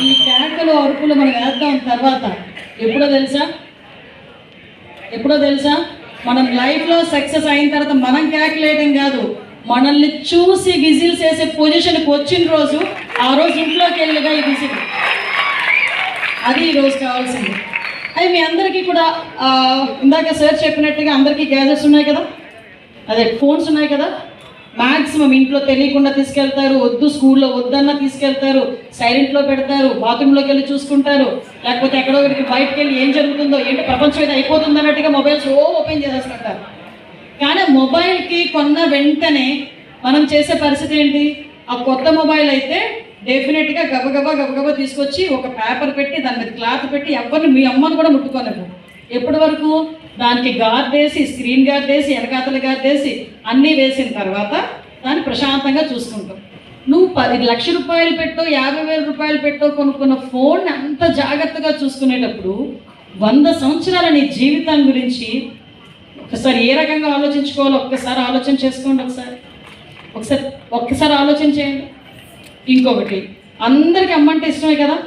ఈ కేకలు అరుపులు మనం వేద్దాం తర్వాత. ఎప్పుడో తెలుసా? ఎప్పుడో తెలుసా? మనం లైఫ్లో సక్సెస్ అయిన తర్వాత మనం క్యాల్కులేయడం కాదు. మనల్ని చూసి విజిల్ చేసే పొజిషన్కి వచ్చిన రోజు ఆ రోజు ఇంట్లోకి వెళ్ళిగా ఈ విజిల్. అది ఈరోజు కావాల్సింది. అది మీ అందరికీ కూడా ఇందాక సార్ చెప్పినట్టుగా అందరికీ గ్యాజెట్స్ ఉన్నాయి కదా? అదే ఫోన్స్ ఉన్నాయి కదా? మ్యాక్సిమం ఇంట్లో తెలియకుండా తీసుకెళ్తారు వద్దు స్కూల్లో వద్దన్నా తీసుకెళ్తారు సైలెంట్లో పెడతారు బాత్రూంలోకి వెళ్ళి చూసుకుంటారు లేకపోతే ఎక్కడో ఒకరికి బయటకు వెళ్ళి ఏం జరుగుతుందో ఏంటి ప్రపంచం అయితే అయిపోతుంది అన్నట్టుగా మొబైల్స్ ఓ ఓపెన్ చేసేస్తుంటారు. కానీ మొబైల్కి కొన్న వెంటనే మనం చేసే పరిస్థితి ఏంటి? ఆ కొత్త మొబైల్ అయితే డెఫినెట్గా గబగబా గబగబా తీసుకొచ్చి ఒక పేపర్ పెట్టి దాని మీద క్లాత్ పెట్టి ఎవరిని మీ అమ్మని కూడా ముట్టుకోలేము ఎప్పటి వరకు? దానికి గార్ వేసి స్క్రీన్ గార్డ్ వేసి ఎనకాతలు గార్డ్ వేసి అన్నీ వేసిన తర్వాత దాన్ని ప్రశాంతంగా చూసుకుంటాం. నువ్వు పది లక్ష రూపాయలు పెట్టో యాభై వేల రూపాయలు పెట్టో కొనుక్కున్న ఫోన్ అంత జాగ్రత్తగా చూసుకునేటప్పుడు వంద సంవత్సరాల నీ జీవితం గురించి ఒకసారి ఏ రకంగా ఆలోచించుకోవాలో ఒక్కసారి ఆలోచన చేసుకోండి ఒకసారి. ఒకసారి ఒక్కసారి ఆలోచన చేయండి. ఇంకొకటి అందరికీ అమ్మంటే ఇష్టమే కదా?